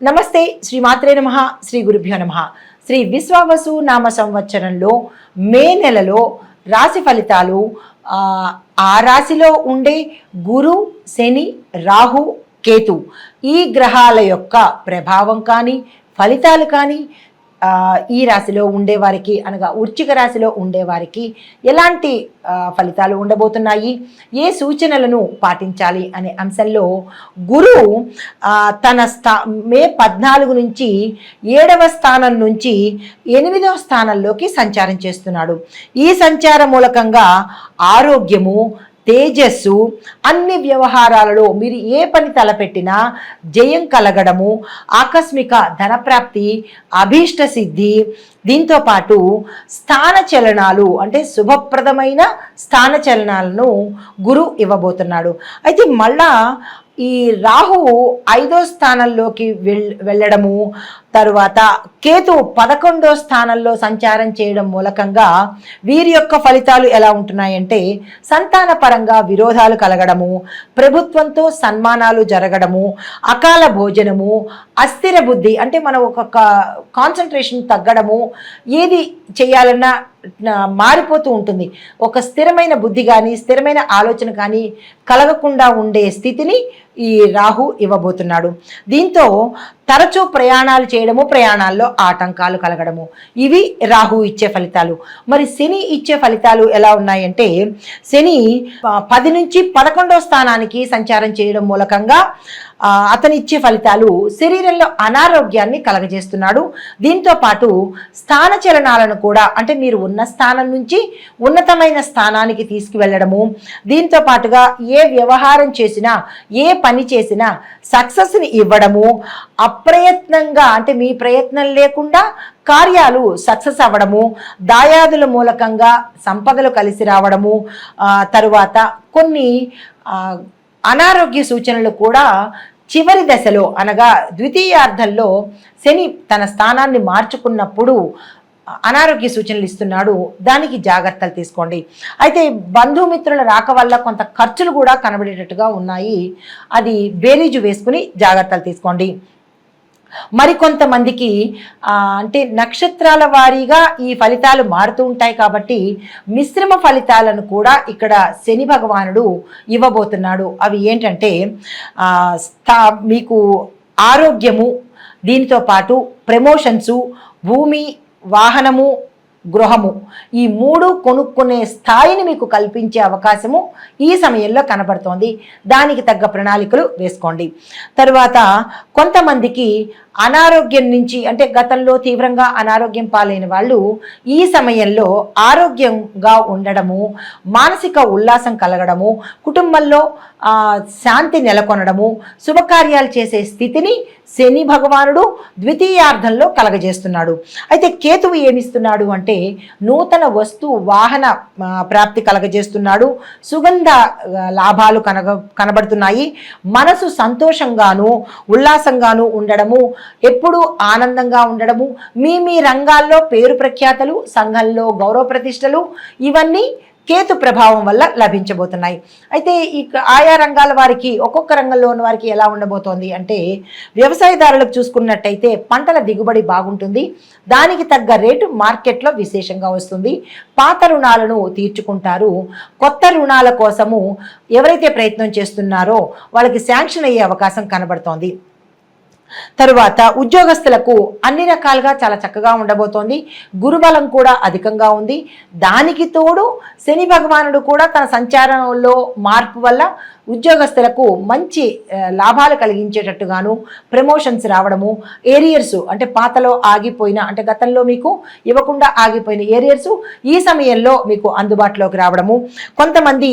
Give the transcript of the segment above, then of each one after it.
నమస్తే శ్రీ మాత్రే నమ శ్రీ గురుభ్యో నమ. శ్రీ విశ్వావసు నామ సంవత్సరంలో మే నెలలో రాశి ఫలితాలు ఆ, రాశిలో ఉండే గురు శని రాహు కేతు ఈ గ్రహాల యొక్క ప్రభావం కానీ ఫలితాలు కానీ ఈ రాశిలో ఉండేవారికి అనగా వృచ్చిక రాశిలో ఉండేవారికి ఎలాంటి ఫలితాలు ఉండబోతున్నాయి? ఏ సూచనలను పాటించాలి అనే అంశంలో గురువు తన స్థా మే పద్నాలుగు నుంచి ఏడవ స్థానం నుంచి ఎనిమిదవ స్థానంలోకి సంచారం చేస్తున్నాడు. ఈ సంచార మూలకంగా ఆరోగ్యము తేజస్సు అన్ని వ్యవహారాలలో మీరు ఏ పని తలపెట్టినా జయం కలగడము ఆకస్మిక ధనప్రాప్తి అభీష్ట సిద్ధి దీంతో పాటు స్థాన చలనాలు అంటే శుభప్రదమైన స్థాన చలనాలను గురు ఇవ్వబోతున్నాడు. అయితే మళ్ళా ఈ రాహువు ఐదో స్థానంలోకి వెళ్ వెళ్ళడము తరువాత కేతు పదకొండో స్థానంలో సంచారం చేయడం మూలకంగా వీరి యొక్క ఫలితాలు ఎలా ఉంటున్నాయంటే సంతాన పరంగా విరోధాలు కలగడము ప్రభుత్వంతో సన్మానాలు జరగడము అకాల భోజనము అస్థిర బుద్ధి అంటే మనం ఒక కాన్సన్ట్రేషన్ తగ్గడము ఏది చేయాలన్నా మారిపోతూ ఉంటుంది. ఒక స్థిరమైన బుద్ధి కానీ స్థిరమైన ఆలోచన కానీ కలగకుండా ఉండే స్థితిని ఈ రాహు ఇవ్వబోతున్నాడు. దీంతో తరచూ ప్రయాణాలు చేయడము ప్రయాణాల్లో ఆటంకాలు కలగడము. ఇవి రాహు ఇచ్చే ఫలితాలు. మరి శని ఇచ్చే ఫలితాలు ఎలా ఉన్నాయంటే శని పది నుంచి పదకొండో స్థానానికి సంచారం చేయడం మూలకంగా అతని ఇచ్చే ఫలితాలు శరీరంలో అనారోగ్యాన్ని కలగజేస్తున్నాడు. దీంతో పాటు స్థాన చలనాలను కూడా అంటే మీరు ఉన్న స్థానం నుంచి ఉన్నతమైన స్థానానికి తీసుకువెళ్ళడము. దీంతో పాటుగా ఏ వ్యవహారం చేసినా ఏ పని చేసినా సక్సెస్ని ఇవ్వడము అప్రయత్నంగా అంటే మీ ప్రయత్నం లేకుండా కార్యాలు సక్సెస్ అవ్వడము దాయాదుల మూలకంగా సంపదలు కలిసి రావడము తరువాత కొన్ని అనారోగ్య సూచనలు కూడా చివరి దశలో అనగా ద్వితీయార్థంలో శని తన స్థానాన్ని మార్చుకున్నప్పుడు అనారోగ్య సూచనలు ఇస్తున్నాడు. దానికి జాగ్రత్తలు తీసుకోండి. అయితే బంధుమిత్రుల రాక వల్ల కొంత ఖర్చులు కూడా కనబడేటట్టుగా ఉన్నాయి. అది బేరీజు వేసుకుని జాగ్రత్తలు తీసుకోండి. మరికొంతమందికి అంటే నక్షత్రాల వారీగా ఈ ఫలితాలు మారుతూ ఉంటాయి కాబట్టి మిశ్రమ ఫలితాలను కూడా ఇక్కడ శని భగవానుడు ఇవ్వబోతున్నాడు. అవి ఏంటంటే స్థా మీకు ఆరోగ్యము దీనితో పాటు ప్రమోషన్సు భూమి వాహనము గృహము. ఈ మూడు కొనుక్కునే స్థాయిని మీకు కల్పించే అవకాశము ఈ సమయంలో కనబడుతోంది. దానికి తగ్గ ప్రణాళికలు వేసుకోండి. తరువాత కొంతమందికి అనారోగ్యం నుంచి అంటే గతంలో తీవ్రంగా అనారోగ్యం పాలైన వాళ్ళు ఈ సమయంలో ఆరోగ్యంగా ఉండడము మానసిక ఉల్లాసం కలగడము కుటుంబంలో శాంతి నెలకొనడము శుభకార్యాలు చేసే స్థితిని శని భగవానుడు ద్వితీయార్థంలో కలగజేస్తున్నాడు. అయితే కేతువు ఏమిస్తున్నాడు అంటే నూతన వస్తు వాహన ప్రాప్తి కలగజేస్తున్నాడు. సుగంధ లాభాలు కనగ కనబడుతున్నాయి. మనసు సంతోషంగాను ఉల్లాసంగాను ఉండడము ఎప్పుడూ ఆనందంగా ఉండడము. మీ మీ రంగాల్లో పేరు ప్రఖ్యాతలు సంఘంలో గౌరవ ప్రతిష్టలు ఇవన్నీ కేతు ప్రభావం వల్ల లభించబోతున్నాయి. అయితే ఇక ఆయా రంగాల వారికి ఒక్కొక్క రంగంలో ఉన్న వారికి ఎలా ఉండబోతోంది అంటే వ్యవసాయదారులకు చూసుకున్నట్టయితే పంటల దిగుబడి బాగుంటుంది. దానికి తగ్గ రేటు మార్కెట్లో విశేషంగా వస్తుంది. పాత రుణాలను తీర్చుకుంటారు. కొత్త రుణాల కోసము ఎవరైతే ప్రయత్నం చేస్తున్నారో వాళ్ళకి శాంక్షన్ అయ్యే అవకాశం కనబడుతోంది. తరువాత ఉద్యోగస్తులకు అన్ని రకాలుగా చాలా చక్కగా ఉండబోతోంది. గురుబలం కూడా అధికంగా ఉంది. దానికి తోడు శని భగవానుడు కూడా తన సంచారంలో మార్పు వల్ల ఉద్యోగస్తులకు మంచి లాభాలు కలిగించేటట్టుగాను ప్రమోషన్స్ రావడము ఏరియర్స్ అంటే పాతలో ఆగిపోయిన అంటే గతంలో మీకు ఇవ్వకుండా ఆగిపోయిన ఏరియర్స్ ఈ సమయంలో మీకు అందుబాటులోకి రావడము. కొంతమంది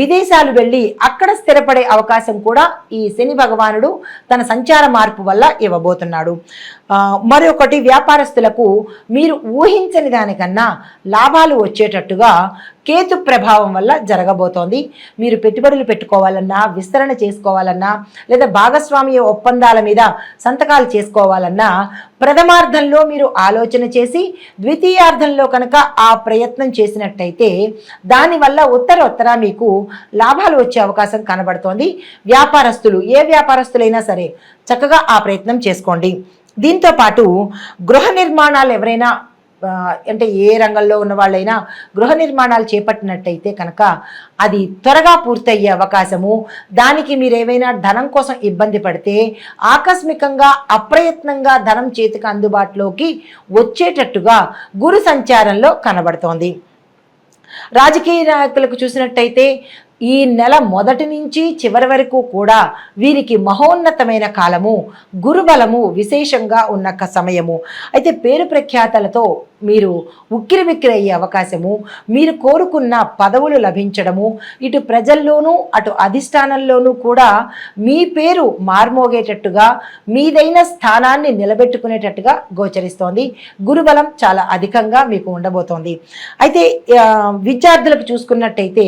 విదేశాలు వెళ్ళి అక్కడ స్థిరపడే అవకాశం కూడా ఈ శని భగవానుడు తన సంచార మార్పు వల్ల ఇవ్వబోతున్నాడు. మరొకటి వ్యాపారస్తులకు మీరు ఊహించని దానికన్నా లాభాలు వచ్చేటట్టుగా కేతు ప్రభావం వల్ల జరగబోతోంది. మీరు పెట్టుబడులు పెట్టుకోవాలన్నా విస్తరణ చేసుకోవాలన్నా లేదా భాగస్వామ్య ఒప్పందాల మీద సంతకాలు చేసుకోవాలన్నా ప్రథమార్థంలో మీరు ఆలోచన చేసి ద్వితీయార్థంలో కనుక ఆ ప్రయత్నం చేసినట్టయితే దానివల్ల ఉత్తర ఉత్తర మీకు లాభాలు వచ్చే అవకాశం కనబడుతోంది. వ్యాపారస్తులు ఏ వ్యాపారస్తులైనా సరే చక్కగా ఆ ప్రయత్నం చేసుకోండి. దీంతో పాటు గృహ నిర్మాణాలు ఎవరైనా అంటే ఏ రంగంలో ఉన్న వాళ్ళైనా గృహ నిర్మాణాలు చేపట్టినట్టయితే కనుక అది త్వరగా పూర్తయ్యే అవకాశము. దానికి మీరు ఏవైనా ధనం కోసం ఇబ్బంది పడితే ఆకస్మికంగా అప్రయత్నంగా ధనం చేతికి అందుబాటులోకి వచ్చేటట్టుగా గురు సంచారంలో కనబడుతోంది. రాజకీయ నాయకులకు చూసినట్టయితే ఈ నెల మొదటి నుంచి చివరి వరకు కూడా వీరికి మహోన్నతమైన కాలము గురుబలము విశేషంగా ఉన్న క- సమయము. అయితే పేరు ప్రఖ్యాతలతో మీరు ఉక్కిరి బిక్కిరి అయ్యే అవకాశము మీరు కోరుకున్న పదవులు లభించడము ఇటు ప్రజల్లోనూ అటు అధిష్టానంలోనూ కూడా మీ పేరు మార్మోగేటట్టుగా మీదైన స్థానాన్ని నిలబెట్టుకునేటట్టుగా గోచరిస్తోంది. గురుబలం చాలా అధికంగా మీకు ఉండబోతోంది. అయితే విద్యార్థులకు చూసుకున్నట్టయితే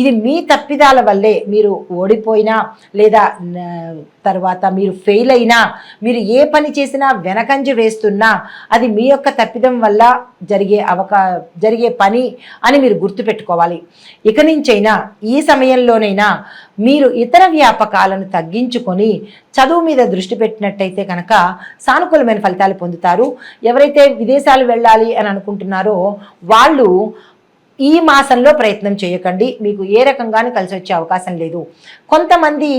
ఇది మీ తప్పిదాల వల్లే మీరు ఓడిపోయినా లేదా తర్వాత మీరు ఫెయిల్ అయినా మీరు ఏ పని చేసినా వెనకంజ వేస్తున్నా అది మీ యొక్క తప్పిదం వల్ల జరిగే అవకా జరిగే పని అని మీరు గుర్తుపెట్టుకోవాలి ఇక నుంచైనా ఈ సమయంలోనైనా మీరు ఇతర వ్యాపకాలను తగ్గించుకొని చదువు మీద దృష్టి పెట్టినట్టయితే కనుక సానుకూలమైన ఫలితాలు పొందుతారు. ఎవరైతే విదేశాలు వెళ్ళాలి అని అనుకుంటున్నారో వాళ్ళు ఈ మాసంలో ప్రయత్నం చేయకండి. మీకు ఏ రకంగానూ కలిసి వచ్చే అవకాశం లేదు. కొంతమంది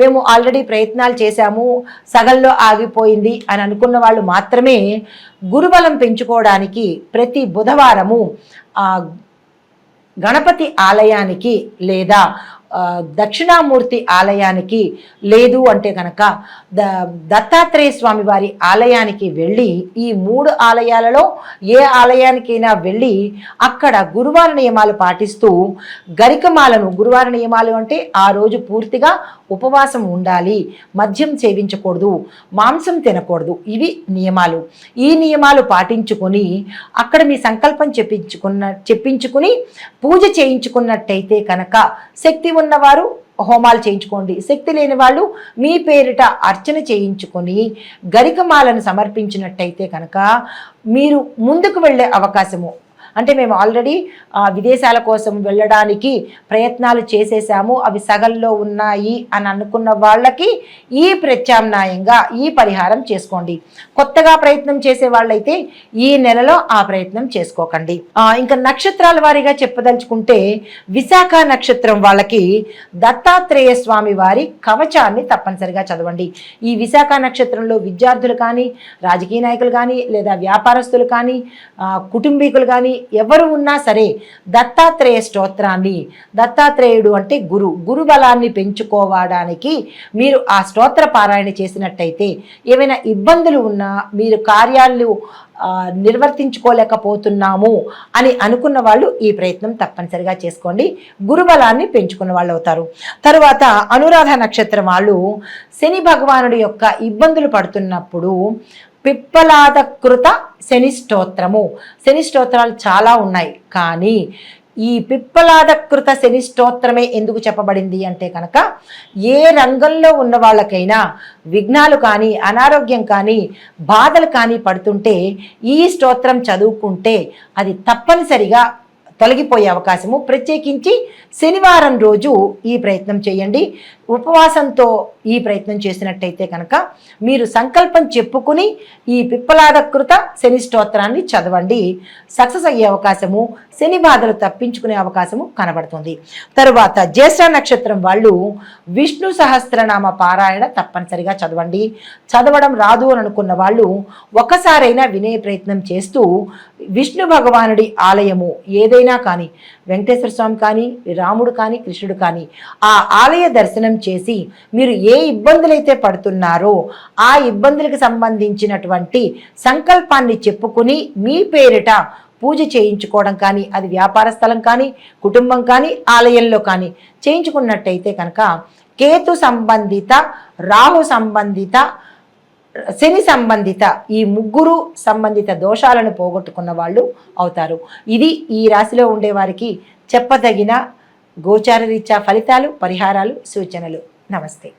మేము ఆల్రెడీ ప్రయత్నాలు చేశాము సగంలో ఆగిపోయింది అని అనుకున్న వాళ్ళు మాత్రమే గురుబలం పెంచుకోవడానికి ప్రతి బుధవారము గణపతి ఆలయానికి లేదా దక్షిణామూర్తి ఆలయానికి లేదు అంటే కనుక ద దత్తాత్రేయ స్వామి వారి ఆలయానికి వెళ్ళి ఈ మూడు ఆలయాలలో ఏ ఆలయానికైనా వెళ్ళి అక్కడ గురువార నియమాలు పాటిస్తూ గరికమాలను గురువార నియమాలు అంటే ఆ రోజు పూర్తిగా ఉపవాసం ఉండాలి మద్యం సేవించకూడదు మాంసం తినకూడదు. ఇవి నియమాలు. ఈ నియమాలు పాటించుకొని అక్కడ మీ సంకల్పం చెప్పించుకున్న చెప్పించుకుని పూజ చేయించుకున్నట్టయితే కనుక శక్తి ఉన్నవారు హోమాలు చేయించుకోండి. శక్తి లేని వాళ్ళు మీ పేరిట అర్చన చేయించుకొని గరికమాలను సమర్పించినట్టయితే కనుక మీరు ముందుకు వెళ్ళే అవకాశము అంటే మేము ఆల్రెడీ విదేశాల కోసం వెళ్ళడానికి ప్రయత్నాలు చేసేసాము. అవి సగల్లో ఉన్నాయి అని అనుకున్న వాళ్ళకి ఈ ప్రత్యామ్నాయంగా ఈ పరిహారం చేసుకోండి. కొత్తగా ప్రయత్నం చేసే వాళ్ళైతే ఈ నెలలో ఆ ప్రయత్నం చేసుకోకండి. ఇంకా నక్షత్రాల వారీగా చెప్పదలుచుకుంటే విశాఖ నక్షత్రం వాళ్ళకి దత్తాత్రేయ స్వామి వారి కవచాన్ని తప్పనిసరిగా చదవండి. ఈ విశాఖ నక్షత్రంలో విద్యార్థులు కానీ రాజకీయ నాయకులు కానీ లేదా వ్యాపారస్తులు కానీ కుటుంబీకులు కానీ ఎవరు ఉన్నా సరే దత్తాత్రేయ స్తోత్రాన్ని. దత్తాత్రేయుడు అంటే గురు. గురు బలాన్ని పెంచుకోవడానికి మీరు ఆ స్తోత్ర పారాయణ చేసినట్టయితే ఏమైనా ఇబ్బందులు ఉన్నా మీరు కార్యాలు నిర్వర్తించుకోలేకపోతున్నాము అని అనుకున్న వాళ్ళు ఈ ప్రయత్నం తప్పనిసరిగా చేసుకోండి. గురుబలాన్ని పెంచుకున్న వాళ్ళు అవుతారు. తరువాత అనురాధ నక్షత్రం వాళ్ళు శని భగవానుడి యొక్క ఇబ్బందులు పడుతున్నప్పుడు పిప్పలాదకృత శని స్తోత్రము శని స్తోత్రాలు చాలా ఉన్నాయి. కానీ ఈ పిప్పలాదకృత శని స్తోత్రమే ఎందుకు చెప్పబడింది అంటే కనుక ఏ రంగంలో ఉన్న వాళ్ళకైనా విఘ్నాలు కానీ అనారోగ్యం కానీ బాధలు కానీ పడుతుంటే ఈ స్తోత్రం చదువుకుంటే అది తప్పనిసరిగా తొలగిపోయే అవకాశము. ప్రత్యేకించి శనివారం రోజు ఈ ప్రయత్నం చేయండి. ఉపవాసంతో ఈ ప్రయత్నం చేసినట్టయితే కనుక మీరు సంకల్పం చెప్పుకుని ఈ పిప్పలాదకృత శని స్తోత్రాన్ని చదవండి. సక్సెస్ అయ్యే అవకాశము శని బాధలు తప్పించుకునే అవకాశము కనబడుతుంది. తరువాత జ్యేష్ఠ నక్షత్రం వాళ్ళు విష్ణు సహస్రనామ పారాయణ తప్పనిసరిగా చదవండి. చదవడం రాదు అని అనుకున్న వాళ్ళు ఒకసారైనా వినే ప్రయత్నం చేస్తూ విష్ణు భగవానుడి ఆలయము ఏదైనా కానీ వెంకటేశ్వర స్వామి కానీ రాముడు కానీ కృష్ణుడు కానీ ఆ ఆలయ దర్శనం చేసి మీరు ఏ ఇబ్బందులైతే పడుతున్నారో ఆ ఇబ్బందులకు సంబంధించినటువంటి సంకల్పాన్ని చెప్పుకుని మీ పేరిట పూజ చేయించుకోవడం కానీ అది వ్యాపార స్థలం కానీ కుటుంబం కానీ ఆలయంలో కానీ చేయించుకున్నట్టయితే కనుక కేతు సంబంధిత రాహు సంబంధిత శని సంబంధిత ఈ ముగ్గురు సంబంధిత దోషాలను పోగొట్టుకున్న వాళ్ళు అవుతారు. ఇది ఈ రాశిలో ఉండే వారికి చెప్పదగిన గోచార రీత్యా ఫలితాలు పరిహారాలు సూచనలు. నమస్తే.